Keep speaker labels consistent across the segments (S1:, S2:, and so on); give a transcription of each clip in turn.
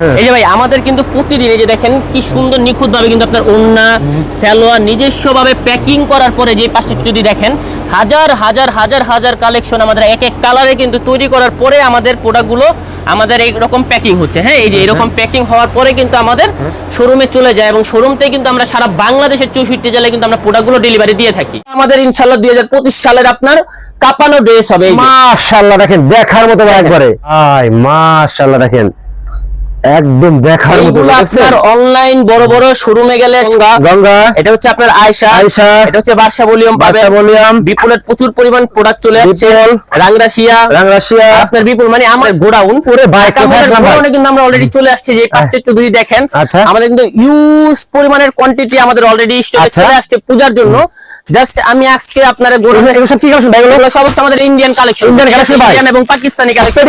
S1: হ্যাঁ।
S2: এই যে ভাই আমাদের কিন্তু প্রতিদিন এই যে দেখেন কি সুন্দর নিখুঁত ভাবে কিন্তু আপনার ওন্না সালোয়ার নিজস্ব ভাবে প্যাকিং করার পরে যে পাশটা যদি দেখেন হাজার হাজার হাজার হাজার কালেকশন আমাদের এক এক কালারে কিন্তু তৈরি করার পরে আমাদের প্রোডাক্টগুলো আমাদের এইরকম প্যাকিং হচ্ছে। হ্যাঁ এই যে এরকম প্যাকিং হওয়ার পরে কিন্তু আমাদের শোরুমে চলে যায় এবং শোরুম থেকে কিন্তু আমরা সারা বাংলাদেশের চৌষট্টি জেলায় কিন্তু আমরা প্রোডাক্টগুলো ডেলিভারি দিয়ে থাকি। আমাদের ইনশাল্লাহ দুই হাজার পঁচিশ সালের আপনার কাপানো ড্রেস হবে।
S1: মাশাআল্লাহ দেখেন দেখার মতো একবারে। আই মাশাআল্লাহ দেখেন। একদম দেখার মতো দেখছেন?
S2: আপনার অনলাইন বড় বড় শোরুমে গেলে
S1: গঙ্গা।
S2: এটা হচ্ছে আপনার আয়শা।
S1: আয়শা,
S2: এটা হচ্ছে বাদশা ভলিউম
S1: বাদশা ভলিউম,
S2: বিপুলের প্রচুর পরিমাণ প্রোডাক্ট চলে আসছে। রাংরাশিয়া।
S1: রাংরাশিয়া।
S2: আপনার বিপুল মানে আমার গোডাউন।
S1: ভাই, কোথায় আসলাম
S2: কিন্তু আমরা অলরেডি চলে আসছি। যে পাঁচটা একটু যদি দেখেন
S1: আচ্ছা।
S2: আমাদের কিন্তু ইউজ পরিমাণের কোয়ান্টিটি আমাদের অলরেডি স্টকে
S1: আচ্ছা।
S2: চলে আসছে পূজার জন্য। জাস্ট আমি আজকে আপনার গোডাউনে
S1: সব কি কালেকশন ভাই এগুলো?
S2: এগুলো সব হচ্ছে আমাদের ইন্ডিয়ান কালেকশন
S1: Indian collection ভাই?
S2: এবং পাকিস্তানি কালেকশন?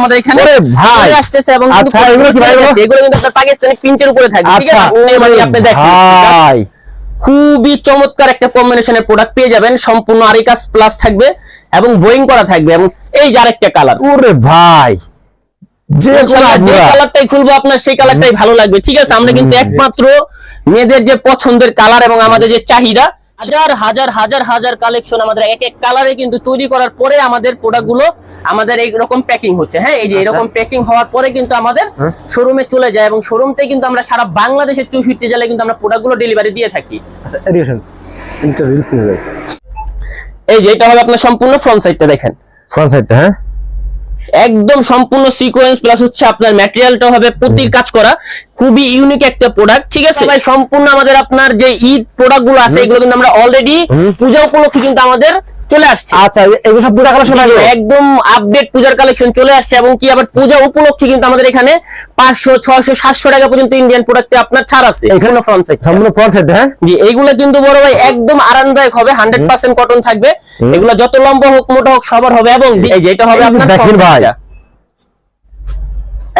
S2: আমাদের এখানে
S1: ভাই।
S2: চলে আসতেছে এবং
S1: আচ্ছা, এগুলো কি ভাই এগুলো?
S2: কিন্তু আপনার পাকিস্তানি প্রিন্টের উপরে থাকবে ঠিক
S1: আচ্ছা।
S2: আছে? মানে আপনি দেখেন
S1: ভাই।
S2: খুবই চমৎকার একটা কম্বিনেশনের প্রোডাক্ট পেয়ে যাবেন। সম্পূর্ণ আরিকাস প্লাস থাকবে এবং বোয়িং করা থাকবে এবং এই যে আরেকটা কালার
S1: ওরে ভাই যে
S2: কালারটাই খুলবো আপনার সেই কালারটাই ভালো লাগবে ঠিক আছে? আমরা কিন্তু একমাত্র মেয়েদের যে পছন্দের কালার এবং আমাদের যে চাহিদা হাজার হাজার হাজার হাজার কালেকশন আমাদের এক এক কালারে কিন্তু তৈরি করার পরে আমাদের প্রোডাক্টগুলো আমাদের এইরকম প্যাকিং হচ্ছে। হ্যাঁ এই যে এরকম প্যাকিং হওয়ার পরে কিন্তু আমাদের শোরুমে চলে যায় এবং শোরুম থেকে কিন্তু আমরা সারা বাংলাদেশের চৌষট্টি জেলায় কিন্তু আমরা প্রোডাক্টগুলো ডেলিভারি দিয়ে থাকি।
S1: আচ্ছা
S2: এই যে এটা হবে আপনার সম্পূর্ণ ফ্রন্ট সাইডটা দেখেন।
S1: ফ্রন্ট সাইডটা হ্যাঁ?
S2: একদম সম্পূর্ণ সিকোয়েন্স প্লাস হচ্ছে আপনার ম্যাটেরিয়ালটা হবে পুতির কাজ করা। খুবই ইউনিক একটা প্রোডাক্ট ঠিক আছে? ভাই সম্পূর্ণ আমাদের আপনার যে ঈদ প্রোডাক্টগুলো আছে এগুলো কিন্তু আমরা অলরেডি পূজা উপলক্ষে কিন্তু আমাদের চলে আসছে।
S1: আচ্ছা এগুলো সব পুরো কালেকশন
S2: একদম আপডেট পূজার কালেকশন চলে আসছে এবং কি আবার পূজা উপলক্ষে কিন্তু আমাদের এখানে পাঁচশো ছয়শো সাতশো টাকা পর্যন্ত ইন্ডিয়ান প্রোডাক্টে আপনার ছাড় আছে। এখানে ফ্রন্ট সাইড
S1: সম্পূর্ণ ফ্রন্ট সাইড হ্যাঁ?
S2: জি এইগুলো কিন্তু বড় ভাই একদম আরামদায়ক হবে হান্ড্রেড পার্সেন্ট কটন থাকবে। এগুলো যত লম্বা হোক মোটা হোক সবার হবে এবং এই যে এটা হবে আপনার
S1: দেখেন ভাই।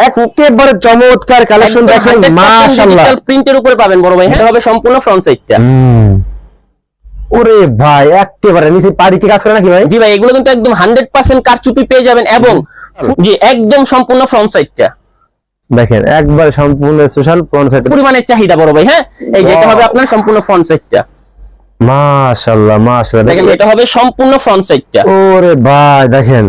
S1: একেবারে চমৎকার কালেকশন দেখেন মাশাআল্লাহ।
S2: প্রিন্টের উপরে পাবেন বড় ভাই হ্যাঁ এটা হবে সম্পূর্ণ ফ্রন্ট সাইডটা
S1: ওরে ভাই একেবারে নিচে পাড়ি কি কাজ করে নাকি ভাই?
S2: জি ভাই এগুলো কিন্তু একদম হান্ড্রেড পার্সেন্ট কারচুপি পেয়ে যাবেন এবং জি একদম সম্পূর্ণ ফ্রন্ট সাইডটা
S1: দেখেন একবার সম্পূর্ণ সোশ্যাল ফ্রন্ট সাইড
S2: পরিমাণের চাহিদা বড় ভাই হ্যাঁ? এই যেটা হবে আপনার সম্পূর্ণ ফ্রন্ট সাইডটা
S1: মাশাআল্লাহ মাশাআল্লাহ
S2: দেখেন। এটা হবে সম্পূর্ণ ফ্রন্ট সাইডটা
S1: ওরে ভাই দেখেন।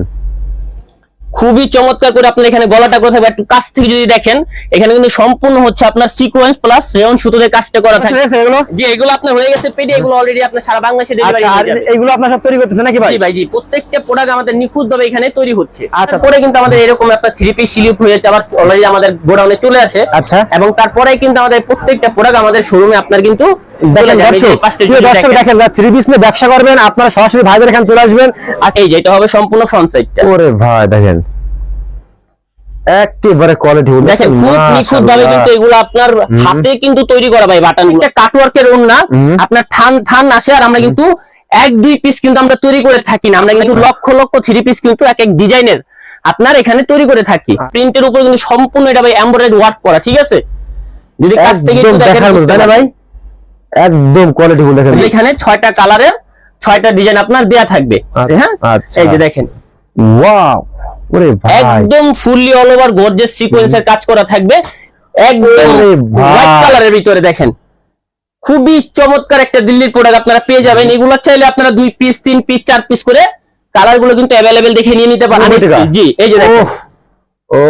S2: খুবই চমৎকার করে আপনার এখানে গলাটা করে থাকবে। একটু কাছ থেকে যদি দেখেন এখানে কিন্তু সম্পূর্ণ হচ্ছে আপনার সিকোয়েন্স প্লাস রেয়ন সুতোতে কাজটা করা থাকে।
S1: আছে এগুলো?
S2: যে এগুলো আপনার হয়ে গেছে পেডি এগুলো অলরেডি আপনার সারা বাংলাদেশে ডেলিভারি
S1: আচ্ছা এগুলো আপনারা সব তৈরি করতেছেন নাকি ভাই?
S2: জি ভাই জি প্রত্যেকটা প্রোডাক্ট আমাদের নিখুঁত ভাবে এখানে তৈরি হচ্ছে।
S1: আচ্ছা।
S2: আচ্ছা পরে কিন্তু আমাদের এরকম একটা থ্রি পিস স্লিপ হয়ে আবার অলরেডি আমাদের গোডাউনে চলে আসে।
S1: আচ্ছা।
S2: এবং তারপরে কিন্তু আমাদের প্রত্যেকটা প্রোডাক্ট আমাদের শোরুমে আপনার কিন্তু
S1: ব্যবসা করবেন আপনারা সরাসরি ভাইদের এখানে চলে আসবেন।
S2: এই যে হবে সম্পূর্ণ ফ্রন্ট সাইডটা
S1: ওরে ভাই দেখেন। একেবারে কোয়ালিটি
S2: দেখেন খুব নিখুঁত ভাবে কিন্তু এগুলো আপনার হাতে কিন্তু তৈরি করা ভাই কাটওয়ার্কের আপনার থান থান আসে আর আমরা কিন্তু এক দুই পিস কিন্তু আমরা তৈরি করে থাকি না। আমরা কিন্তু লক্ষ লক্ষ থ্রি পিস কিন্তু এক এক ডিজাইনের আপনার এখানে তৈরি করে থাকি। প্রিন্টের উপর কিন্তু সম্পূর্ণ এটা ভাই এমব্রয়ডারি ওয়ার্ক করা ঠিক আছে? যদি কাছ থেকে একটু দেখেন
S1: ভাই। একদম কোয়ালিটি দেখেন।
S2: এখানে ছয়টা কালারের ছয়টা ডিজাইন আপনার দেয়া থাকবে।
S1: আচ্ছা,
S2: হ্যাঁ?
S1: আচ্ছা।
S2: এই যে দেখেন।
S1: ওয়াও ওরে ভাই।
S2: একদম ফুললি অল ওভার গর্জেস সিকোয়েন্সের কাজ করা থাকবে। একদম হোয়াইট কালারের ভিতরে দেখেন। খুবই চমৎকার একটা দিল্লির প্রোডাক্ট আপনারা পেয়ে যাবেন। এগুলো চাইলে আপনারা দুই পিস তিন পিস চার পিস করে কালারগুলো কিন্তু অ্যাভেলেবেল দেখে নিয়ে নিতে পারেন। জি এই যে দেখেন।
S1: ও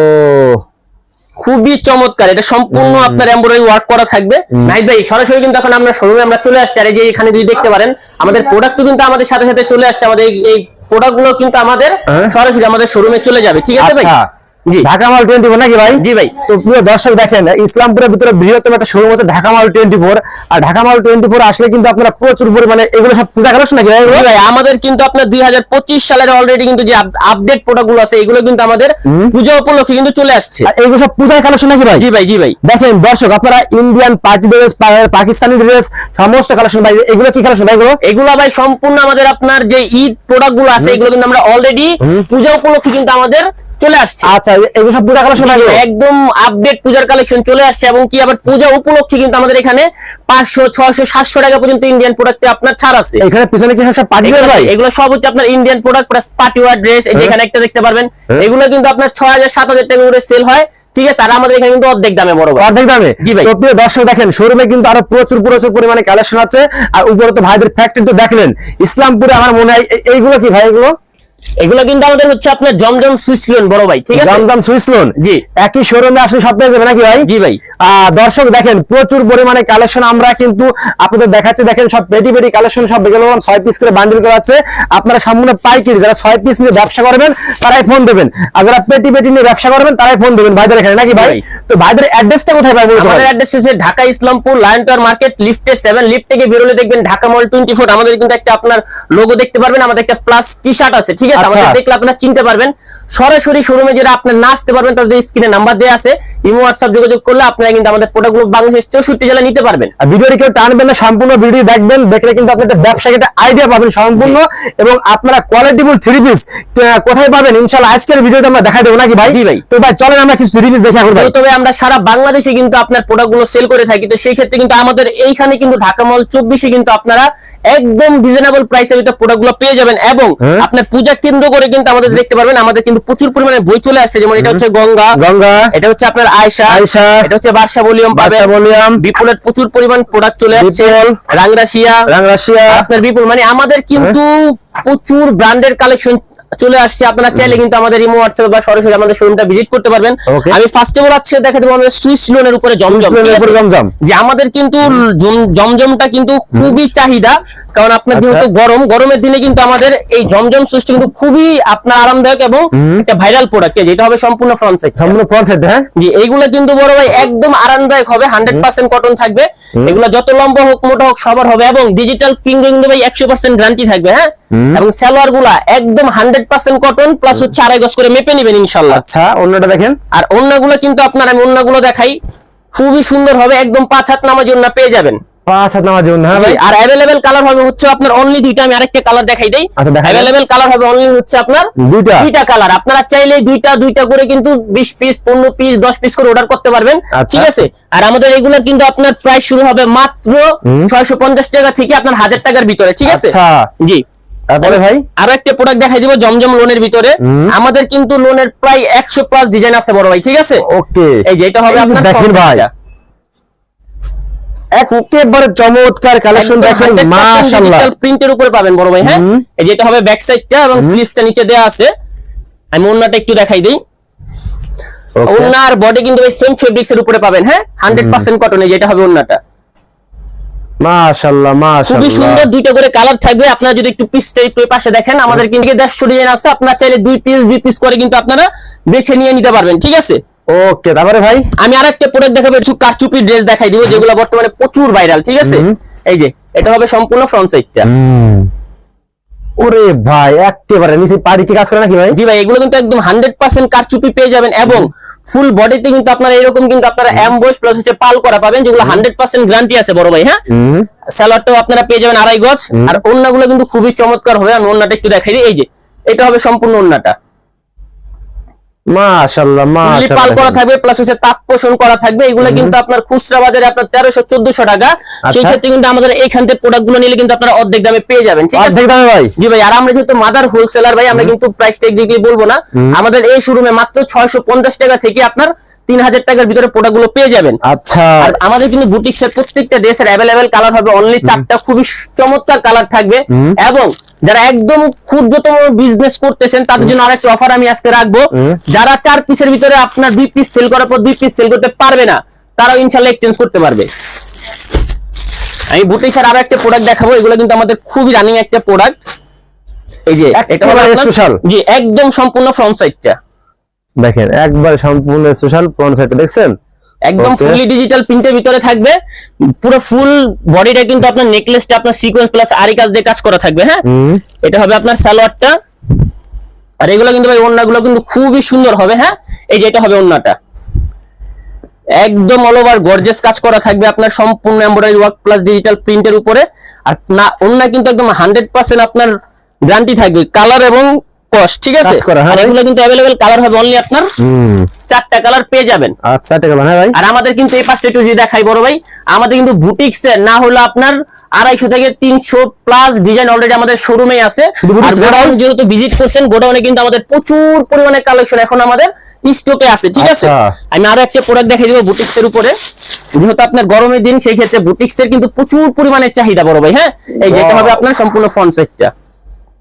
S2: খুবই চমৎকার। এটা সম্পূর্ণ আপনার এমব্রয়ডারি ওয়ার্ক করা থাকবে। নাইট ভাই সরাসরি কিন্তু এখন আমরা শোরুমে আমরা চলে আসছি। আর এই যে এখানে যদি দেখতে পারেন আমাদের প্রোডাক্ট কিন্তু আমাদের সাথে সাথে চলে আসছে। আমাদের এই- এই প্রোডাক্টগুলো কিন্তু আমাদের
S1: হ্যাঁ?
S2: সরাসরি আমাদের শোরুমে চলে যাবে। ঠিক আছে ভাই?
S1: আচ্ছা। ঢাকা মাল টোয়েন্টি ফোর নাকি ভাই?
S2: জি ভাই।
S1: তো প্রিয় দর্শক দেখেন ইসলামপুরের ভিতরে বৃহত্তম একটা শোরুম হচ্ছে ঢাকা মাল টোয়েন্টি ফোর আর ঢাকা মাল টোয়েন্টি ফোর আসলে কিন্তু আপনারা প্রচুর পরিমাণে এগুলো সব পূজা কালেকশন নাকি ভাই
S2: ভাই আমাদের কিন্তু আপনার দুই হাজার পঁচিশ সালের অলরেডি কিন্তু যে আপডেট প্রোডাক্টগুলো আছে এগুলো কিন্তু আমাদের পূজা উপলক্ষে কিন্তু চলে আসছে।
S1: আর এগুলো সব পূজায় কালেকশন নাকি ভাই?
S2: জি ভাই জি ভাই।
S1: দেখেন দর্শক আপনারা Indian party dress Pakistani dress সমস্ত কালেকশন ভাই এগুলো কি কালেকশন ভাই এগুলো?
S2: এগুলো ভাই সম্পূর্ণ আমাদের আপনার যে ঈদ প্রোডাক্টগুলো আছে এগুলো কিন্তু আমরা অলরেডি পূজা উপলক্ষে কিন্তু আমাদের চলে আসছে।
S1: আচ্ছা এগুলো সব পূজা কালেকশন
S2: একদম আপডেট পূজার কালেকশন চলে আসছে এবং কি আবার পূজা উপলক্ষে কিন্তু আমাদের এখানে পাঁচশো ছয়শো সাতশো টাকা পর্যন্ত ইন্ডিয়ান প্রোডাক্টে আপনার ছাড় আছে।
S1: এখানে পিছনে কি সব পার্টি ড্রেস ভাই
S2: এগুলো সব হচ্ছে আপনার Indian product plus party wear dress এই যে এখানে একটা দেখতে পারবেন। এগুলো কিন্তু আপনার ছয় হাজার সাত হাজার টাকা করে সেল হয়। ঠিক আছে আর আমাদের এখানে কিন্তু অর্ধেক দামে বড়
S1: অর্ধেক দামে?
S2: জি ভাই।
S1: তো প্রিয় দর্শক দেখেন শোরুমে কিন্তু আরও প্রচুর প্রচুর পরিমাণে কালেকশন আছে। আর উপরে তো ভাইদের ফ্যাক্টরি তো দেখলেন। ইসলামপুরে আমার মনে হয় এইগুলো কি ভাই এগুলো?
S2: এগুলো কিন্তু আমাদের হচ্ছে আপনার জমজম সুইচ লোন বড় ভাই ঠিক আছে?
S1: জমজম সুইস লোন
S2: জি।
S1: একই শোরুমে আসলে সব পেয়ে যাবে নাকি ভাই?
S2: জি ভাই।
S1: দর্শক দেখেন প্রচুর পরিমাণে কালেকশন আমরা কিন্তু আপনাদের দেখাচ্ছি দেখেন সব পেটি পেটি কালেকশন সব বেগুলো ছয় পিস করে বান্ডিল করা আছে। আপনারা সম্পূর্ণ পাইকারি যারা ছয় পিস নিয়ে ব্যবসা করবেন তারাই ফোন দেবেন। আর যারা পেটি পেটি নিয়ে ব্যবসা করবেন তারাই ফোন দেবেন ভাইদের এখানে নাকি ভাই। তো ভাইদের অ্যাড্রেসটা কোথায় বলতে
S2: আমাদের অ্যাড্রেস হচ্ছে Dhaka Islampur lion tower market লিফটে সেভেন লিফট থেকে বেরোলে দেখবেন ঢাকা মল টোয়েন্টি ফোর আমাদের কিন্তু একটা আপনার লোগো দেখতে পারবেন আমাদের একটা প্লাস টি শার্ট আছে ঠিক আছে
S1: আচ্ছা।
S2: আমাদের দেখলে আপনারা চিনতে পারবেন। সরাসরি শোরুমে আপনার না আসতে পারবেন তাদের স্ক্রিনে নাম্বার দেওয়া আছে। ইমো হোয়াটসঅ্যাপ যোগাযোগ করলে আপনারা কিন্তু আমাদের প্রোডাক্টগুলো চৌষট্টি নিতে পারবেন।
S1: আর ভিডিওটি কেউ টানবেন না সম্পূর্ণ ভিডিও দেখবেন দেখলে কিন্তু আপনি একটা ব্যবসাকে একটা আইডিয়া পাবেন সম্পূর্ণ। এবং আপনারা কোয়ালিটিফুল থ্রি পিস কোথায় পাবেন? আজকের ভিডিওতে আমরা দেখাই দেবো নাকি ভাই?
S2: ভাই।
S1: তো ভাই চলেন আমরা কিছু থ্রি পিস দেখে এখন
S2: তবে আমরা সারা বাংলাদেশে কিন্তু আপনার প্রোডাক্টগুলো সেল করে থাকি। তো সেই ক্ষেত্রে কিন্তু আমাদের এইখানে কিন্তু ঢাকা মল চব্বিশে কিন্তু আপনারা একদম রিজনেবল প্রাইসের ভিতরে প্রোডাক্টগুলো পেয়ে যাবেন। এবং
S1: হ্যাঁ।
S2: আপনার পূজা কেন্দ্র করে কিন্তু আমাদের দেখতে পারবেন আমাদের কিন্তু প্রচুর পরিমাণে বই চলে আসছে। যেমন এটা হচ্ছে গঙ্গা
S1: গঙ্গা
S2: এটা হচ্ছে আপনার আয়সা
S1: আয়সা
S2: এটা হচ্ছে বার্ষা ভলিউম
S1: বার্ষা ভলিউম,
S2: বিপুলের প্রচুর পরিমাণ প্রোডাক্ট চলে আসছে। রাংরাশিয়া
S1: রাংরাশিয়া
S2: আপনার বিপুল মানে আমাদের কিন্তু প্রচুর ব্র্যান্ডের কালেকশন চলে আসছে আপনারা চাইলে কিন্তু আমাদের ইমো হোয়াটসঅ্যাপ বা সরাসরি আমাদের শোরুমটা ভিজিট করতে পারবেন। আমি ফার্স্ট অফ অল আজকে দেখা দেবো আমাদের সুইস লোনের উপরে জমজম। যে আমাদের কিন্তু জমজমটা কিন্তু খুবই চাহিদা কারণ আপনার
S1: আচ্ছা।
S2: যেহেতু গরম গরমের দিনে কিন্তু আমাদের এই জমজম সুইচটা কিন্তু খুবই আপনার আরামদায়ক এবং একটা ভাইরাল প্রোডাক্ট যেটা হবে সম্পূর্ণ ফ্রন্ট সাইড
S1: সম্পূর্ণ ফ্রন্ট সাইড হ্যাঁ?
S2: জি এইগুলো কিন্তু বড় ভাই একদম আরামদায়ক হবে হান্ড্রেড পার্সেন্ট কটন থাকবে। এগুলো যত লম্বা হোক মোটা হোক সবার হবে এবং ডিজিটাল প্রিন্ট একশো পার্সেন্ট গ্যারান্টি থাকবে হ্যাঁ? এবং সালোয়ারগুলা একদম হান্ড্রেড পার্সেন্ট কটন প্লাস হচ্ছে আড়াই গজ করে মেপে নিবেন ইনশাল্লাহ।
S1: আচ্ছা অন্যটা দেখেন।
S2: আর অন্যগুলো কিন্তু আপনার আমি অন্যগুলো দেখাই। খুবই সুন্দর হবে একদম পাঁচ হাত নামার জন্য পেয়ে যাবেন।
S1: পাঁচ হাত নামার জন্য হ্যাঁ ভাই?
S2: আর কালার হবে হচ্ছে আপনার অনলি দুইটা আমি আরেকটা কালার দেখাই দেই।
S1: আচ্ছা,
S2: কালার হবে অনলি হচ্ছে আপনার
S1: দুইটা?
S2: দুইটা কালার আপনারা চাইলে দুইটা দুইটা করে কিন্তু বিশ পিস পনেরো পিস দশ পিস করে অর্ডার করতে পারবেন।
S1: আচ্ছা।
S2: ঠিক আছে? আর আমাদের এগুলো কিন্তু আপনার প্রাইস শুরু হবে মাত্র ছয়শো পঞ্চাশ টাকা থেকে আপনার হাজার টাকার ভিতরে ঠিক আছে?
S1: আচ্ছা।
S2: জি।
S1: তারপরে ভাই?
S2: আরও একটা প্রোডাক্ট দেখাই দিব জমজম লোনের ভিতরে। আমাদের কিন্তু লোনের প্রায় একশো প্লাস ডিজাইন আছে বড় ভাই ঠিক আছে?
S1: ওকে।
S2: এই যে এটা হবে আপনার
S1: দেখেন
S2: front
S1: ভাই। একেবারে চমৎকার কালেকশন দেখেন মাশাআল্লাহ।
S2: প্রিন্টের উপরে পাবেন বড় ভাই হ্যাঁ। এই হবে ব্যাক সাইডটা এবং স্লিভসটা নিচে আছে। আমি অন্যটা একটু দেখাই দেই। ওনার বডি কিন্তু ওই সেম ফেব্রিক্স এর উপরে পাবেন হ্যাঁ? হান্ড্রেড পার্সেন্ট কটনে যেটা হবে ওনাটা
S1: মাশাআল্লাহ
S2: খুবই
S1: মাশাআল্লাহ।
S2: সুন্দর দুইটা করে কালার থাকবে। আপনারা যদি একটু পিসটা একটু এই পাশে দেখেন আমাদের কিন্তু ডিজাইন আছে। আপনারা চাইলে দুই পিস দুই পিস করে কিন্তু আপনারা বেছে নিয়ে নিতে পারবেন ঠিক আছে?
S1: ওকে তারপরে ভাই?
S2: আমি আরেকটা প্রোডাক্ট দেখাবো ড্রেস দেখাই দিব যেগুলো বর্তমানে প্রচুর ভাইরাল ঠিক আছে? এই যে এটা হবে সম্পূর্ণ ফ্রন্ট সাইডটা
S1: ওরে ভাই একেবারে নিচে পাড়িতে কাজ করে নাকি ভাই?
S2: জি ভাই এগুলো কিন্তু একদম হান্ড্রেড পার্সেন্ট কারচুপি পেয়ে যাবেন এবং ফুল বডিতে কিন্তু আপনারা এরকম কিন্তু আপনারা অ্যাম্বস প্লাস হচ্ছে পাল করা পাবেন যেগুলো হান্ড্রেড পার্সেন্ট গ্যারান্টি আছে বড় ভাই হ্যাঁ? স্যালাডটাও আপনারা পেয়ে যাবেন আড়াই গজ। আর অন্যগুলো কিন্তু খুবই চমৎকার হবে আমি অন্যটা একটু দেখাই দিই এই যে এটা হবে সম্পূর্ণ অন্যটা
S1: মাশাআল্লাহ
S2: ফুললি পাল করা থাকবে প্লাস হচ্ছে তাক পোষণ করা থাকবে। এগুলো কিন্তু আপনার খুচরা বাজারে আপনার তেরোশো চোদ্দশো টাকা। সেই
S1: আচ্ছা।
S2: ক্ষেত্রে কিন্তু আমাদের এইখান থেকে প্রোডাক্টগুলো নিলে কিন্তু আপনারা অর্ধেক দামে পেয়ে যাবেন ঠিক আছে?
S1: অর্ধেক দামে ভাই।
S2: জি ভাই আর আমরা যেহেতু মাদার হোলসেলার ভাই আমরা কিন্তু প্রাইসটা এক্স্যাক্টলি বলব না আমাদের এই শোরুমে মাত্র ছয়শো পঞ্চাশ টাকা থেকে আপনার তিন হাজার টাকার ভিতরে প্রোডাক্টগুলো পেয়ে যাবেন।
S1: আচ্ছা।
S2: আর আমাদের কিন্তু বুটিক্সের প্রত্যেকটা ড্রেসের অ্যাভেলেবেল কালার হবে অনলি চারটা খুবই চমৎকার কালার থাকবে। এবং যারা একদম ক্ষুদ্রতম বিজনেস করতেছেন তাদের জন্য আরেকটা অফার আমি আজকে রাখব। যারা চার পিসের ভিতরে আপনার দুই পিস সেল করার পর দুই পিস সেল করতে পারবে না তারাও ইনশাল্লাহ এক্সচেঞ্জ করতে পারবে। আমি বুটিক্সের আরও একটা প্রোডাক্ট দেখাবো এগুলো কিন্তু আমাদের খুবই রানিং একটা প্রোডাক্ট এই যে এটা
S1: special।
S2: জি একদম সম্পূর্ণ ফ্রন্ট সাইডটা
S1: দেখেন একবার সম্পূর্ণ সোশ্যাল ফ্রন্ট সাইড দেখছেন?
S2: একদম
S1: Okay.
S2: ফুলি ডিজিটাল প্রিন্টের ভিতরে থাকবে। পুরো ফুল বডিটা কিন্তু আপনার নেকলেসটা আপনার সিকোয়েন্স প্লাস আরি কাজ দিয়ে কাজ করা থাকবে হ্যাঁ? এটা হবে আপনার সালোয়ারটা। আর এগুলো কিন্তু ভাই ওন্নাগুলো কিন্তু খুবই সুন্দর হবে হ্যাঁ? এই যে এটা হবে ওন্নাটা। একদম অল ওভার গর্জেস কাজ করা থাকবে আপনার সম্পূর্ণ এমব্রয়ডারি ওয়ার্ক প্লাস ডিজিটাল প্রিন্টের উপরে। আর না, ওন্না কিন্তু একদম হান্ড্রেড পার্সেন্ট আপনার গ্যারান্টি থাকবে। কালার এবং কস্ট ঠিক আছে?
S1: হ্যাঁ
S2: আর। এগুলো কিন্তু অ্যাভেলেবেল কালার হবে অনলি আপনার চারটা কালার পেয়ে যাবেন।
S1: আচ্ছা টাকা হ্যাঁ ভাই।
S2: আর আমাদের কিন্তু এই পাশটা একটু যদি দেখাই বড় ভাই আমাদের কিন্তু বুটিক্স না হলো আপনার আড়াইশো থেকে তিনশো প্লাস ডিজাইন অলরেডি আমাদের শোরুমে আছে। আর গোডাউন যেহেতু ভিজিট করছেন গোডাউনে কিন্তু আমাদের প্রচুর পরিমাণে কালেকশন এখন আমাদের স্টকে আছে ঠিক আছে?
S1: আচ্ছা।
S2: আমি আরও একটা প্রোডাক্ট দেখাই দিব বুটিক্স এর উপরে। যেহেতু আপনার গরমের দিন সেই ক্ষেত্রে বুটিক্স এর কিন্তু প্রচুর পরিমাণে চাহিদা বড় ভাই হ্যাঁ? এই যে এটা
S1: Wow.
S2: হবে আপনার সম্পূর্ণ ফ্রন্ট সাইডটা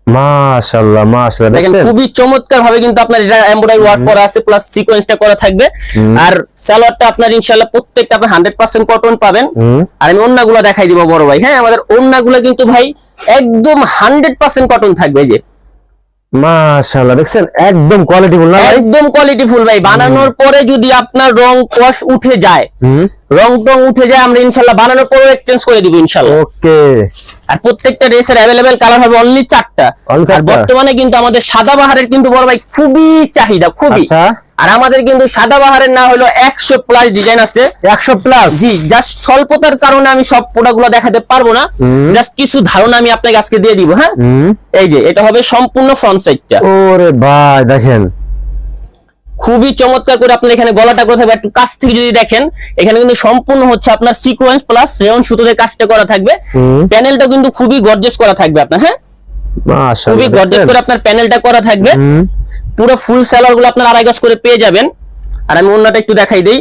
S1: মাশাআল্লাহ মাশাআল্লাহ
S2: দেখেন খুবই চমৎকার ভাবে কিন্তু আপনার এটা এমব্রয়ডারি ওয়ার্ক করা আছে প্লাস সিকোয়েন্সটা করা থাকবে। আর সালোয়ারটা আপনার ইনশাআল্লাহ প্রত্যেকটা আপনি হান্ড্রেড পার্সেন্ট কটন পাবেন। আর আমি ওন্নাগুলো দেখাই দিব বড় ভাই। হ্যাঁ আমাদের ওন্নাগুলো কিন্তু ভাই একদম হান্ড্রেড পার্সেন্ট কটন থাকবে এই যে।
S1: মাশাআল্লাহ দেখছেন? একদম কোয়ালিটি ফুল না
S2: একদম কোয়ালিটি ফুল ভাই। বানানোর পরে যদি আপনার রং কষ উঠে যায় রং টং উঠে যায় আমরা ইনশাল্লাহ বানানোর পরেও এক্সচেঞ্জ করে দিব ইনশাল্লাহ
S1: ওকে।
S2: আর প্রত্যেকটা ড্রেসের অ্যাভেলেবেল কালার হবে অনলি চারটা। আর বর্তমানে কিন্তু আমাদের সাদা বাহারের কিন্তু বড় ভাই খুবই চাহিদা খুবই।
S1: আচ্ছা।
S2: আর আমাদের কিন্তু সাদা বাহারের না হলো একশো প্লাস ডিজাইন আছে।
S1: 100 প্লাস
S2: জি জাস্ট স্বল্পতার কারণে আমি সব প্রোডাক্টগুলো দেখাতে পারব না। জাস্ট কিছু ধারণা আমি আপনাকে আজকে দিয়ে দিব হ্যাঁ? এই যে এটা হবে সম্পূর্ণ ফ্রন্ট সাইডটা
S1: ওরে ভাই দেখেন।
S2: খুবই চমৎকার করে আপনার এখানে গলাটা করে থাকবে একটু কাছ থেকে যদি দেখেন এখানে কিন্তু সম্পূর্ণ হচ্ছে আপনার সিকোয়েন্স প্লাস রেয়ন সুতোতে কাজটা করা থাকবে। প্যানেলটা কিন্তু খুবই গর্জেস করা থাকবে আপনার হ্যাঁ? খুবই
S1: মাশাআল্লাহ
S2: গর্জেস? করে আপনার প্যানেলটা করা থাকবে। পুরো ফুল সেলারগুলো আপনার আড়াই গজ করে পেয়ে যাবেন। আর আমি ওন্নাটা একটু দেখাই দেই।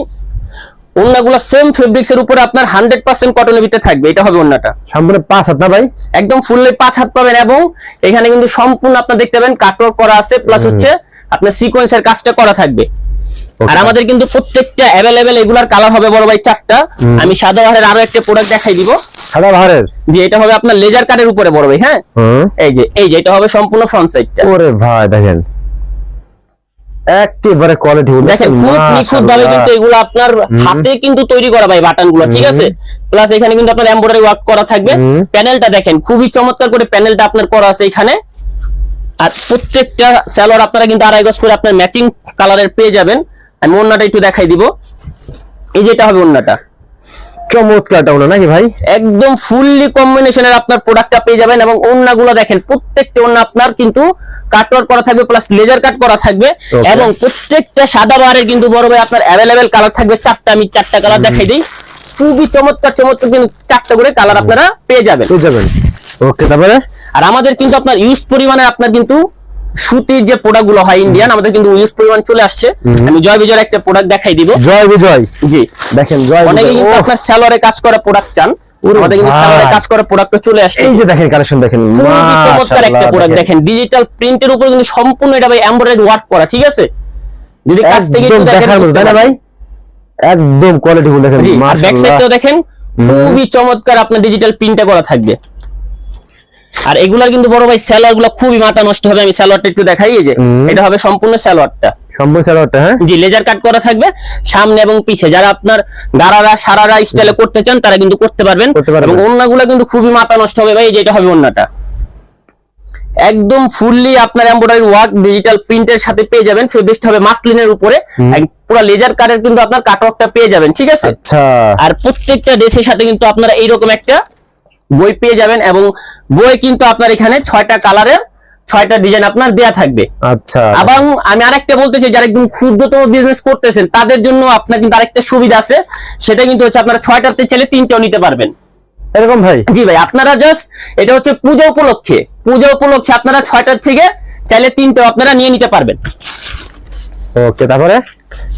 S2: ওন্নাগুলো সেম ফেব্রিক্স এর উপরে আপনার হান্ড্রেড পার্সেন্ট কটনের ভিতরে থাকবে। এটা হবে ওন্নাটা
S1: সম্পূর্ণ পাঁচ হাত না ভাই?
S2: একদম ফুললে পাঁচ হাত পাবেন এবং এখানে কিন্তু সম্পূর্ণ আপনার দেখতে পাবেন কাটওয়ার্ক করা আছে প্লাস হচ্ছে আপনার সিকোয়েন্সের কাজটা করা থাকবে। আর আমাদের কিন্তু প্রত্যেকটা অ্যাভেলেবেল এগুলার কালার হবে বড় ভাই চারটা। আমি সাদা বাহারের আরও একটা প্রোডাক্ট দেখাই দিব।
S1: সাদা বাহারের
S2: যে এটা হবে আপনার লেজার কাটের উপরে বড় ভাই হ্যাঁ? এই যে এই যে এটা হবে সম্পূর্ণ ফ্রন্ট সাইডটা
S1: ওরে ভাই দেখেন। একেবারে কোয়ালিটি
S2: দেখেন খুব নিখুঁত ভাবে কিন্তু এগুলো আপনার হাতে কিন্তু তৈরি করা ভাই বাটনগুলো ঠিক আছে? প্লাস এখানে কিন্তু আপনার এমব্রয়ডারি ওয়ার্ক করা থাকবে। প্যানেলটা দেখেন খুবই চমৎকার করে প্যানেলটা আপনার করা আছে এখানে। আর প্রত্যেকটা স্যালোয়ার আপনারা কিন্তু আড়াই গজ করে আপনার ম্যাচিং কালারের পেয়ে যাবেন। আমি ওন্নাটা একটু দেখাই দিব। এই যেটা হবে ওন্নাটা
S1: চমৎকারটা হলো নাকি ভাই?
S2: একদম ফুললি কম্বিনেশনের আপনার প্রোডাক্টটা পেয়ে যাবেন এবং ওন্নাগুলো দেখেন প্রত্যেকটা ওন্না আপনার কিন্তু করা থাকবে প্লাস লেজার কাট করা থাকবে এবং প্রত্যেকটা সাদা বারের কিন্তু বড় ভাই আপনার অ্যাভেলেবেল কালার থাকবে। চারটা আমি চারটা কালার দেখাই দিই। খুবই চমৎকার চমৎকার কিন্তু চারটা করে কালার আপনারা পেয়ে যাবেন।
S1: পেয়ে যাবেন। ওকে তারপরে?
S2: আর আমাদের কিন্তু আপনার ইউজ পরিমাণে আপনার কিন্তু সুতির যে প্রোডাক্টগুলো হয় ইন্ডিয়ান আমাদের কিন্তু ইউজ পরিমাণ চলে আসছে। আমি জয় বিজয়ের একটা প্রোডাক্ট দেখাই দিব।
S1: জয় বিজয়।
S2: জি।
S1: দেখেন জয়
S2: অনেকে কিন্তু আপনার স্যালোয়ারে কাজ করা প্রোডাক্ট চান। আমাদের কিন্তু। কাজ করা প্রোডাক্ট চলে আসছে।
S1: এই যে দেখেন কালেকশন দেখেন।
S2: চমৎকার একটা প্রোডাক্ট দেখেন। ডিজিটাল প্রিন্টের উপর কিন্তু সম্পূর্ণ এটা ভাই এমব্রয়ডারি ওয়ার্ক করা ঠিক আছে? যদি কাছ থেকে একটু দেখেন
S1: ভাই। একদম কোয়ালিটি ফুল দেখেন
S2: ব্যাক সাইডটাও দেখেন খুবই চমৎকার আপনার ডিজিটাল প্রিন্টটা করা থাকবে। আর এগুলার কিন্তু বড় ভাই স্যালোয়ারগুলো খুবই মাথা নষ্ট হবে আমি স্যালোয়ারটা একটু দেখাই এই যে এটা হবে সম্পূর্ণ স্যালোয়ারটা
S1: সম্পূর্ণ স্যালোয়ারটা হ্যাঁ?
S2: জি লেজার কাট করা থাকবে সামনে এবং পিছে। যারা আপনার গারারা সারারা স্টাইলে করতে চান তারা কিন্তু করতে পারবেন।
S1: করতে পারবেন।
S2: এবং ওন্নাগুলো কিন্তু খুবই মাথা নষ্ট হবে ভাই এই যে এটা হবে ওন্নাটা একদম ফুললি আপনার এমব্রয়ডারি ওয়ার্ক ডিজিটাল প্রিন্টের সাথে পেয়ে যাবেন। ফেব্রিকটা হবে মাসলিনের উপরে। পুরো লেজার কাটের কিন্তু আপনার কাট কাটওয়ার্কটা পেয়ে যাবেন ঠিক আছে?
S1: আচ্ছা।
S2: আর প্রত্যেকটা ড্রেসের সাথে কিন্তু আপনারা এইরকম একটা বই পেয়ে যাবেন এবং বই কিন্তু আপনার এখানে ছয়টা কালারের ছয়টা ডিজাইন আপনার দেয়া থাকবে।
S1: আচ্ছা।
S2: এবং আমি আরেকটা বলতে চাই যারা একদম ক্ষুদ্রতম বিজনেস করতেছেন তাদের জন্য আপনার কিন্তু আরেকটা সুবিধা আছে। সেটা কিন্তু হচ্ছে আপনারা ছয়টাতে চাইলে তিনটাও নিতে পারবেন।
S1: এরকম ভাই?
S2: জি ভাই আপনারা জাস্ট এটা হচ্ছে পূজা উপলক্ষে পূজা উপলক্ষে আপনারা ছয়টার থেকে চাইলে তিনটাও আপনারা নিয়ে নিতে পারবেন।
S1: ওকে তারপরে?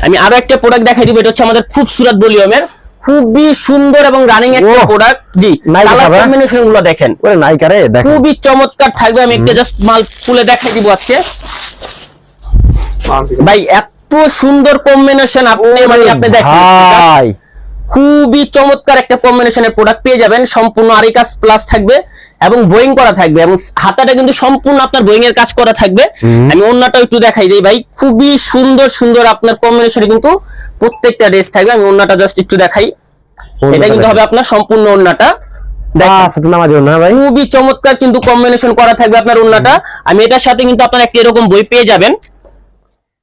S2: আমি আরও একটা প্রোডাক্ট দেখাই দিব এটা হচ্ছে আমাদের খুব সুরাত ভলিউমের খুবই সুন্দর এবং রানিং একটা! প্রোডাক্ট জি কালার কম্বিনেশনগুলো দেখেন।
S1: ওরে নাইকা রে দেখেন।
S2: খুবই চমৎকার থাকবে আমি একটা জাস্ট মাল খুলে দেখাই দিব আজকে। ভাই এত সুন্দর কম্বিনেশন আপনি মানে আপনি দেখেন
S1: ভাই।
S2: খুবই চমৎকার একটা কম্বিনেশনের প্রোডাক্ট পেয়ে যাবেন সম্পূর্ণ আরিকাস প্লাস থাকবে। এবং বোয়িং করা থাকবে এবং হাতাটা কিন্তু সম্পূর্ণ আপনার বোয়িং এর কাজ করা থাকবে। আমি অন্যটাও একটু দেখাই দিই ভাই। খুবই সুন্দর সুন্দর আপনার কম্বিনেশনে কিন্তু প্রত্যেকটা ড্রেস থাকবে। আমি অন্যটা জাস্ট একটু দেখাই। এটা কিন্তু হবে আপনার সম্পূর্ণ অন্যটা খুবই চমৎকার কিন্তু কম্বিনেশন করা থাকবে আপনার ওন্নাটা। আমি এটার সাথে কিন্তু আপনার একটা এরকম বই পেয়ে যাবেন।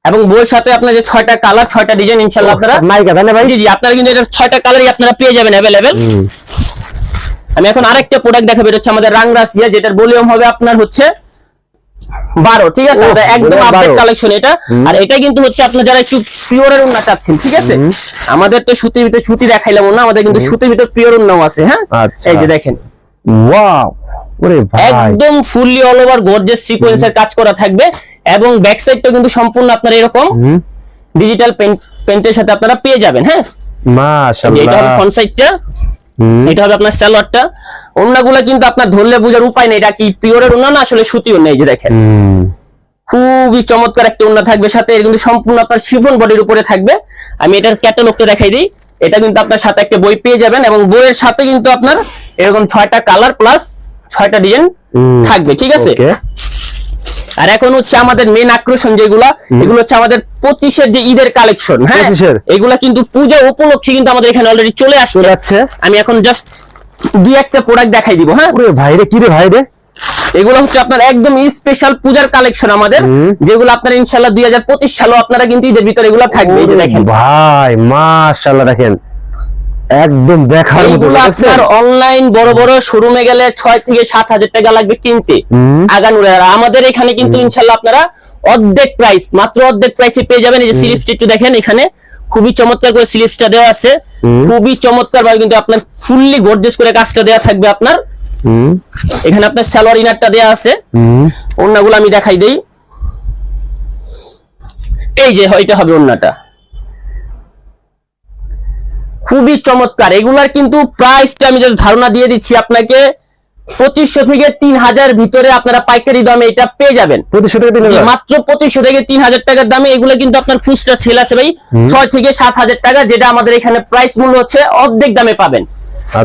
S2: এবং বইয়ের সাথে আপনার যে ছয়টা কালার ছয়টা ডিজাইন ইনশাল্লাহ আপনারা আপনারা কিন্তু এটা ছয়টা কালারই আপনারা পেয়ে যাবেন অ্যাভেলেবেল। আমি এখন আরেকটা প্রোডাক্ট দেখাবো এটা হচ্ছে আমাদের রাংরাসিয়া যেটার ভলিউম হবে আপনার হচ্ছে বারো ঠিক আছে? একদম আপডেট কালেকশন এটা। আর এটা কিন্তু হচ্ছে আপনার যারা একটু পিওরের উন্না চাচ্ছেন ঠিক আছে? আমাদের তো সুতির ভিতরে সুতি দেখাইলাম না আমাদের কিন্তু সুতির ভিতরে পিওর উন্নাও আছে হ্যাঁ?
S1: আচ্ছা।
S2: এই যে দেখেন।
S1: ওয়াও ওরে ভাই।
S2: একদম ফুললি অল ওভার গর্জেস সিকোয়েন্সের কাজ করা থাকবে এবং ব্যাক সাইডটা কিন্তু সম্পূর্ণ আপনার এরকম। ডিজিটাল পেন্ট পেন্টের সাথে আপনারা পেয়ে যাবেন হ্যাঁ? যে এটা
S1: মাশাআল্লাহ
S2: ফ্রন্ট সাইডটা এটা হবে আপনার সালোয়ারটা ওন্নাগুলো কিন্তু আপনার ধরলে বোঝার উপায় নেই এটা কি পিওরের ওন্না না আসলে সুতিও নেই যে দেখেন। খুবই চমৎকার একটা ওন্না থাকবে সাথে এর কিন্তু সম্পূর্ণ আপনার শিফন বডির উপরে থাকবে। আমি এটার ক্যাটালগটা দেখাই দিই। এটা কিন্তু আপনার সাথে একটা বই পেয়ে যাবেন এবং বইয়ের সাথে কিন্তু আপনার এরকম ছয়টা কালার প্লাস ছয়টা ডিজাইন থাকবে ঠিক আছে? আর এখন হচ্ছে আমাদের মেন আকর্ষণ যেগুলা এগুলো হচ্ছে আমাদের পঁচিশের যে ঈদের কালেকশন হ্যাঁ?
S1: 25 এর?
S2: এগুলা কিন্তু পূজা উপলক্ষে কিন্তু আমাদের এখানে অলরেডি চলে আসছে। আমি এখন জাস্ট দুই একটা প্রোডাক্ট দেখাই দিব হ্যাঁ?
S1: ওরে ভাই রে কি রে ভাই রে?
S2: এগুলো হচ্ছে আপনার একদম স্পেশাল পূজার কালেকশন আমাদের যেগুলো আপনার ইনশাল্লাহ দুই হাজার পঁচিশ সালেও আপনারা কিন্তু ঈদের ভিতরে এগুলো থাকবে দেখেন।
S1: ভাই মাশাআল্লাহ দেখেন। একদম দেখার মতো?
S2: আপনার অনলাইন বড় বড় শোরুমে গেলে ছয় থেকে সাত হাজার টাকা লাগবে কিনতে। আগানুরে আর আমাদের এখানে কিন্তু ইনশাল্লাহ আপনারা অর্ধেক প্রাইস মাত্র অর্ধেক প্রাইসে পেয়ে যাবেন। এই যে স্লিপসটা একটু দেখেন এখানে। খুবই চমৎকার করে স্লিপসটা দেওয়া আছে। খুবই চমৎকার ভাবে কিন্তু আপনার ফুললি গর্জেস করে কাজটা দেওয়া থাকবে আপনার। এখানে আপনার সালোয়ার ইনারটা দেওয়া আছে। ওন্নাগুলো আমি দেখাই দেই। এই যে এটা হবে ওন্নাটা খুবই চমৎকার। এগুলার কিন্তু প্রাইসটা আমি যদি ধারণা দিয়ে দিচ্ছি আপনাকে। পঁচিশশো থেকে তিন হাজার ভিতরে আপনারা পাইকারি দামে এটা পেয়ে যাবেন। মাত্র পঁচিশশো থেকে তিন হাজার টাকার দামে এগুলো কিন্তু আপনার খুচরা সেল আছে ভাই। ছয় থেকে সাত হাজার টাকা যেটা আমাদের এখানে প্রাইস মূল্য হচ্ছে অর্ধেক দামে পাবেন।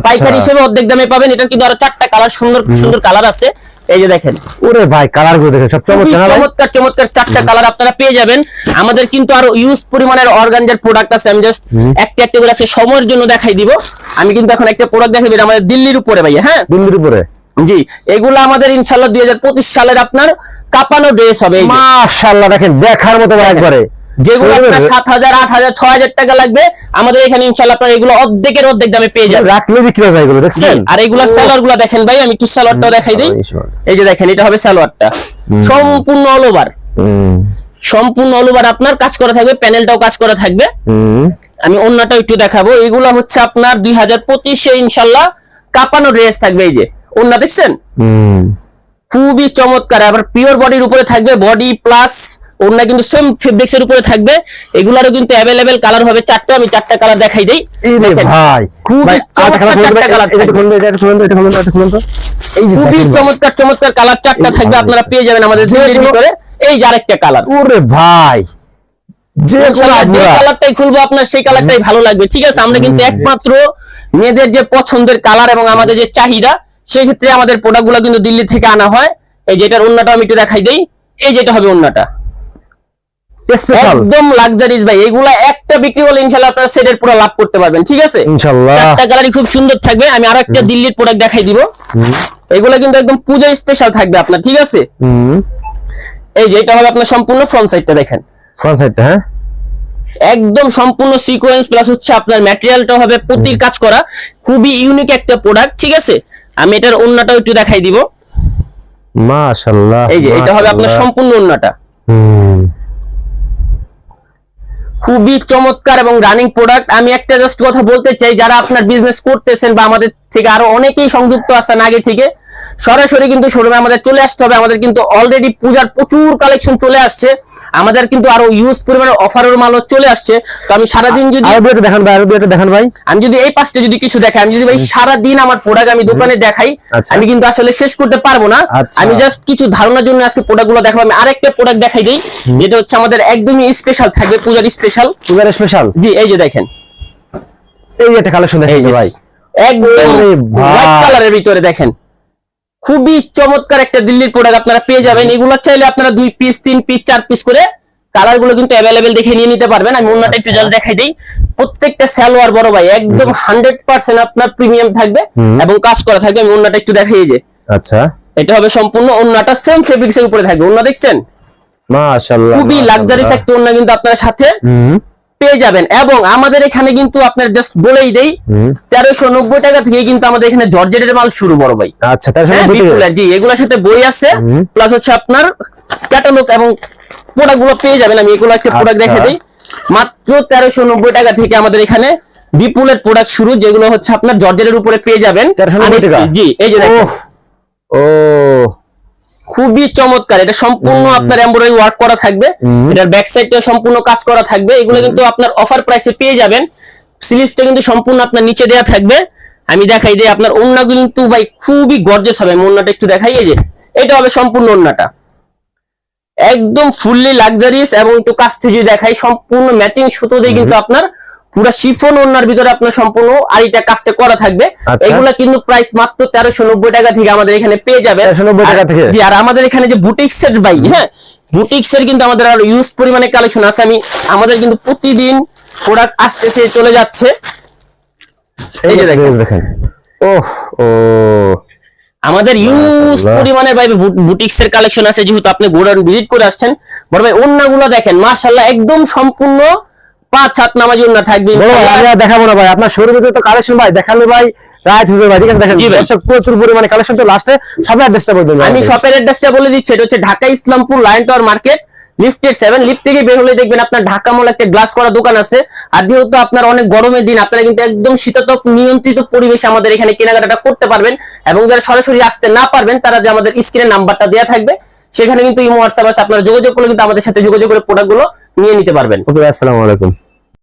S2: পাইকারি হিসেবে অর্ধেক দামে পাবেন। এটা কিন্তু আরও চারটা কালার সুন্দর সুন্দর কালার আছে। এই যে দেখেন।
S1: ওরে ভাই কালারগুলো দেখেন সব চমৎকার
S2: চমৎকার চমৎকার চারটা কালার আপনারা পেয়ে যাবেন। আমাদের কিন্তু আরও ইউজ পরিমাণের অর্গানজার প্রোডাক্ট আছে। আমি জাস্ট একটা একটা করে আছে সময়ের জন্য দেখাই দিব। আমি কিন্তু এখন একটা প্রোডাক্ট দেখাবো এটা আমাদের দিল্লির উপরে ভাইয়া হ্যাঁ?
S1: দিল্লির উপরে?
S2: জি এগুলো আমাদের ইনশাল্লাহ দুই হাজার পঁচিশ সালের আপনার কাপানো ড্রেস হবে।
S1: মাশাআল্লাহ দেখেন দেখার মতো একবারে।
S2: যেগুলো আপনার সাত হাজার আট হাজার ছয় হাজার টাকা লাগবে। আমাদের এখানে ইনশাল্লাহ আপনার এগুলো অর্ধেকের অর্ধেক দামে পেয়ে যাবেন।
S1: রাখলে বিক্রি হবে এগুলো দেখছেন?
S2: আর এগুলা সালোয়ারগুলা দেখেন ভাই আমি একটু সালোয়ারটাও দেখাই দিই। এই যে দেখেন এটা হবে সালোয়ারটা সম্পূর্ণ অল ওভার সম্পূর্ণ অল ওভার আপনার কাজ করা থাকবে প্যানেলটাও কাজ করা থাকবে। আমি অন্যটাও একটু দেখাবো। এগুলো হচ্ছে আপনার দুই হাজার পঁচিশে ইনশাল্লাহ কাপানো ড্রেস থাকবে এই যে। অন্য দেখছেন? খুবই চমৎকার। আবার পিওর বডির উপরে থাকবে বডি প্লাস ওড়না কিন্তু সেম ফেব্রিক্স এর উপরে থাকবে। এগুলারও কিন্তু অ্যাভেলেবেল কালার হবে চারটা আমি চারটা কালার দেখাই দেই।
S1: এই ভাই
S2: খুবই খুবই চমৎকার চমৎকার কালার চারটা থাকবে আপনারা পেয়ে যাবেন আমাদের দিল্লির ভিতরে। এই যে আরেকটা কালার
S1: ওরে ভাই যে
S2: কালারটাই খুলবো আপনার সেই কালারটাই ভালো লাগবে। ঠিক আছে আমরা কিন্তু একমাত্র মেয়েদের যে পছন্দের কালার এবং আমাদের যে চাহিদা সেই ক্ষেত্রে আমাদের প্রোডাক্টগুলো কিন্তু দিল্লি থেকে আনা হয়। এই যেটার অন্যটা আমি একটু দেখাই দেই। এই যেটা হবে অন্যটা একদম লাক্সারিজ ভাই। এগুলা একটা বিক্রি আপনারা সেটের পুরো লাভ করতে পারবেন ঠিক আছে?
S1: ইনশাআল্লাহ
S2: চারটা কালারই খুব সুন্দর থাকবে আমি আরও একটা দিল্লির প্রোডাক্ট দেখাই দিব। এগুলা কিন্তু একদম পূজা স্পেশাল থাকবে আপনার ঠিক আছে? এই যে এটা আপনার সম্পূর্ণ ফ্রন্ট সাইডটা দেখেন।
S1: ফ্রন্ট সাইডটা হ্যাঁ?
S2: একদম সম্পূর্ণ সিকোয়েন্স প্লাস হচ্ছে আপনার ম্যাটেরিয়ালটা হবে পুতির কাজ করা খুবই ইউনিক একটা প্রোডাক্ট ঠিক আছে? আমি এটার ওন্নাটাও একটু দেখাই দিব।
S1: মাশাআল্লাহ
S2: এই যে এটা হবে আপনার সম্পূর্ণ ওন্নাটা।
S1: হুম।
S2: খুবই চমৎকার এবং রানিং প্রোডাক্ট আমি একটা জাস্ট কথা বলতে চাই, যারা আপনার বিজনেস করতেছেন বা আমাদের থেকে আরও অনেকেই সংযুক্ত আছেন আগে থেকে। সরাসরি কিন্তু শোরুমে আমাদের চলে আসতে হবে। আমাদের কিন্তু অলরেডি পূজার প্রচুর কালেকশন চলে আসছে। আমাদের কিন্তু আরও ইউজ পরিমাণের অফারের মালও চলে আসছে। তো আমি সারাদিন যদি
S1: দেখান ভাই আরও দেখান ভাই।
S2: আমি যদি এই পাশটা যদি কিছু দেখাই আমি যদি ভাই সারা দিন আমার প্রোডাক্ট আমি দোকানে দেখাই
S1: আচ্ছা।
S2: আমি কিন্তু আসলে শেষ করতে পারব না।
S1: আচ্ছা।
S2: আমি জাস্ট কিছু ধারণার জন্য আজকে প্রোডাক্টগুলো দেখাবো। আমি আরেকটা প্রোডাক্ট দেখাই দিই যেটা হচ্ছে আমাদের একদমই স্পেশাল থাকবে পূজার স্পেশাল
S1: পূজার স্পেশাল
S2: জি এই যে দেখেন।
S1: এই একটা কালেকশন দেখেন ভাই।
S2: একদম
S1: ওরে
S2: হোয়াইট কালারের ভিতরে দেখেন। খুবই চমৎকার একটা দিল্লির প্রোডাক্ট আপনারা পেয়ে যাবেন। এগুলো চাইলে আপনারা দুই পিস তিন পিস চার পিস করে কালারগুলো কিন্তু অ্যাভেলেবেল দেখে নিয়ে নিতে পারবেন। আমি অন্যটা একটু জাস্ট দেখাই দিই। প্রত্যেকটা সালোয়ার বড় ভাই একদম হান্ড্রেড পার্সেন্ট আপনার প্রিমিয়াম থাকবে এবং কাজ করা থাকবে। আমি অন্যটা একটু দেখাই যে।
S1: আচ্ছা।
S2: এটা হবে সম্পূর্ণ অন্যটা সেম ফেব্রিক্স এর উপরে থাকবে। অন্য দেখছেন?
S1: মাশাআল্লাহ
S2: খুবই লাক্সারিস একটা অন্য কিন্তু আপনার সাথে পেয়ে যাবেন। এবং আমাদের এখানে কিন্তু আপনার জাস্ট বলেই দেই তেরোশো নব্বই টাকা থেকে কিন্তু আমাদের এখানে জর্জেটের মাল শুরু বড় ভাই।
S1: আচ্ছা
S2: হ্যাঁ, জি এগুলোর সাথে বই আছে প্লাস হচ্ছে আপনার ক্যাটালগ এবং প্রোডাক্টগুলো পেয়ে যাবেন। আমি এগুলো একটা প্রোডাক্ট
S1: আচ্ছা।
S2: দেখে দিই। মাত্র তেরোশো নব্বই টাকা থেকে আমাদের এখানে বিপুলের প্রোডাক্ট শুরু যেগুলো হচ্ছে আপনার জর্জেটের উপরে পেয়ে যাবেন।
S1: 1390 টাকা?
S2: জি এই যে
S1: ও
S2: খুবই চমৎকার। এটা সম্পূর্ণ আপনার এমব্রয়ডারি ওয়ার্ক করা থাকবে। এটার ব্যাক সাইডটা সম্পূর্ণ কাজ করা থাকবে। এগুলো কিন্তু আপনার অফার প্রাইসে পেয়ে যাবেন। স্লিভসটা কিন্তু সম্পূর্ণ আপনার নিচে দেওয়া থাকবে। আমি দেখাই যে আপনার ওন্না কিন্তু ভাই খুবই গর্জেস হবে। ওন্নাটা একটু দেখাই এই যে এটা হবে সম্পূর্ণ ওন্নাটা একদম ফুললি লাক্সারিয়াস এবং একটু কাছ থেকে যদি দেখাই সম্পূর্ণ ম্যাচিং সুতো দিয়ে কিন্তু আপনার পুরো শিফন ওনার ভিতরে আপনার সম্পূর্ণ আড়িটা কাজটা করা থাকবে।
S1: আচ্ছা।
S2: এগুলা কিন্তু প্রাইস মাত্র তেরোশো নব্বই টাকা থেকে আমাদের এখানে পেয়ে যাবে
S1: 1390 টাকা থেকে?
S2: জি আর আমাদের এখানে যে বুটিক্স এর ভাই হ্যাঁ বুটিক্স এর কিন্তু আমাদের আরও ইউজ পরিমাণে কালেকশন আছে। আমি আমাদের কিন্তু প্রতিদিন প্রোডাক্ট আসতেছে চলে যাচ্ছে।
S1: এই যে দেখেন। দেখেন। ওহ ও।
S2: আমাদের ইউজ। পরিমাণে ভাই বুটিক্স এর কালেকশন আছে যেহেতু আপনি গোডাউন ভিজিট করে আসছেন। বড় ভাই ওন্নাগুলো দেখেন মাশাআল্লাহ একদম সম্পূর্ণ পাঁচ সাত নামাজি ওন্না থাকবে
S1: দেখাবো না ভাই। আপনার শোরুমে তো কালেকশন ভাই দেখালে ভাই রাত হবে ভাই ঠিক আছে দেখেন
S2: জি ভাই।
S1: দর্শক প্রচুর পরিমাণে কালেকশন তো লাস্টে সবাই অ্যাড্রেসটা বলে দেবেন
S2: আমি শপের অ্যাড্রেসটা বলে দিচ্ছি এটা হচ্ছে Dhaka Islampur lion tower market লিফটের সেভেন লিফট থেকে বের হলে দেখবেন আপনার ঢাকা মল একটা গ্লাস করা দোকান আছে। আর যেহেতু আপনার অনেক গরমের দিন আপনারা কিন্তু একদম শীতাতপ নিয়ন্ত্রিত পরিবেশে আমাদের এখানে কেনাকাটা করতে পারবেন। এবং যারা সরাসরি আসতে না পারবেন তারা যে আমাদের স্ক্রিনে নাম্বারটা দেওয়া থাকবে সেখানে কিন্তু ইমো হোয়াটসঅ্যাপ আছে। আপনারা যোগাযোগ করলে কিন্তু আমাদের সাথে যোগাযোগ করে প্রোডাক্টগুলো নিয়ে নিতে পারবেন।
S1: ওকে আসসালামু আলাইকুম।